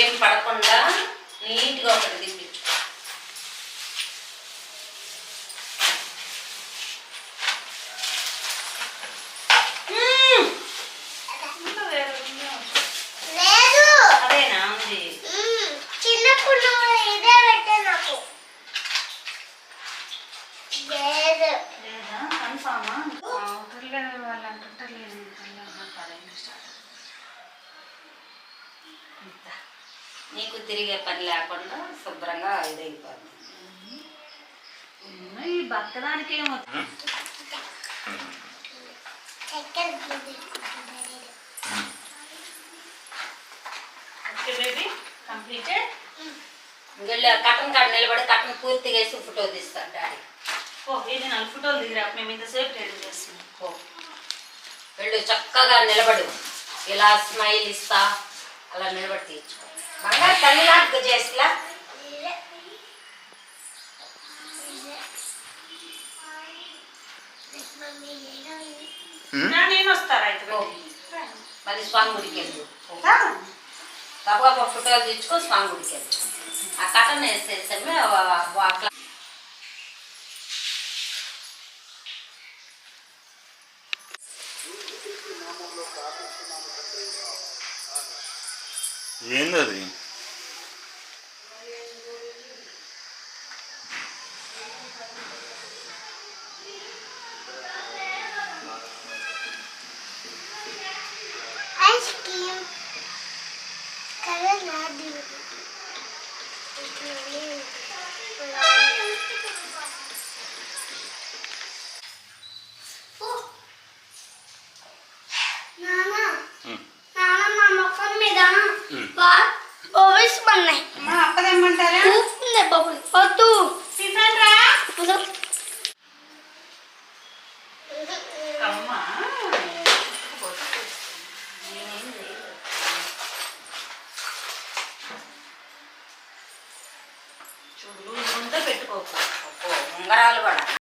ఏం పడకుండా నీట్గా ఒకటి తిప్పించు వేరే ఉందా? లేదు అదేనా ఉంది మ్మ్. చిన్నప్పుడు నువ్వు ఇదే పెట్టే నాకు లేదు లేదా కన్ఫామా పిల్లలు వాళ్ళు అంటుంటారు లేదు నీకు తిరిగే పని లేకుండా శుభ్రంగా ఇదైపోతుంది. ఈ బతకడానికి ఏమో చక్కెర ఓకే బేబీ కంప్లీటెడ్ ఇంకెళ్ళి కట్టన్ కాడ నిలబడి కట్టన్ పూర్తిగా వేసి ఫోటో తీస్తాడు డాడీ. ఓ ఇది నాలుగు ఫోటోలు దిగిరా మేము ఇంతసేపు రెడీ చేస్తున్నాం. ఓ వెళ్ళు చక్కగా నిలబడు. ఇలా స్మైల్ ఇస్తా అలా నిలబడి తీర్చుకో. తల్లిలా చేసిలా నా నేను వస్తారా అయితే ఓ మళ్ళీ స్వామి గుడికి వెళ్ళు. రా. గబగబా ఫోటోలు తెచ్చుకో స్వామి గుడికి వెళ్ళు. ఆ కట్టన్ వేసేసామే అట్లా. Dzień dobry. Acho que... Cara, nada. Bubbles పడినాయి మా అప్పదమ్మంటారా ఉంది బబుల్ వద్దు టిఫిన్ రా వద్దు. అమ్మా. చూడు ఉంటే పెట్టుకోకు ఉంగరాలు కూడా.